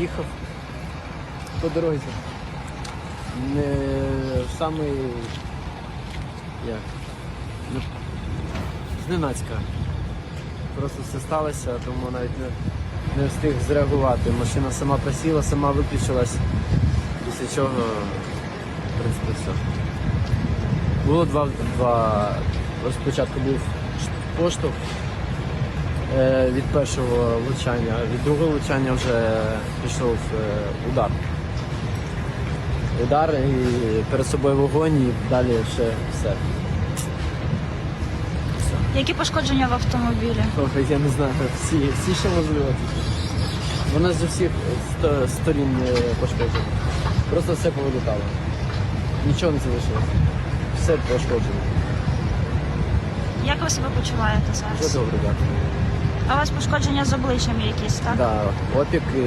їхав по дорозі. Не самий як? Ну, зненацька. Просто все сталося, тому навіть не, не встиг зреагувати. Машина сама просіла, сама виключилась, після чого, в принципі, все. Було два, два. Спочатку був поштовх від першого влучання, від другого влучання вже пішов е, удар. Удар і перед собою вогонь і далі ще все. Які пошкодження в автомобілі? Ой, я не знаю, всі, всі ще можливо. Вона з усіх сторін е, пошкоджена. Просто все повилітало. Нічого не залишилось. Все пошкоджено. Як ви себе почуваєте Все зараз? добре, дякую. А у вас пошкодження з обличчям якісь, так? Да, опік і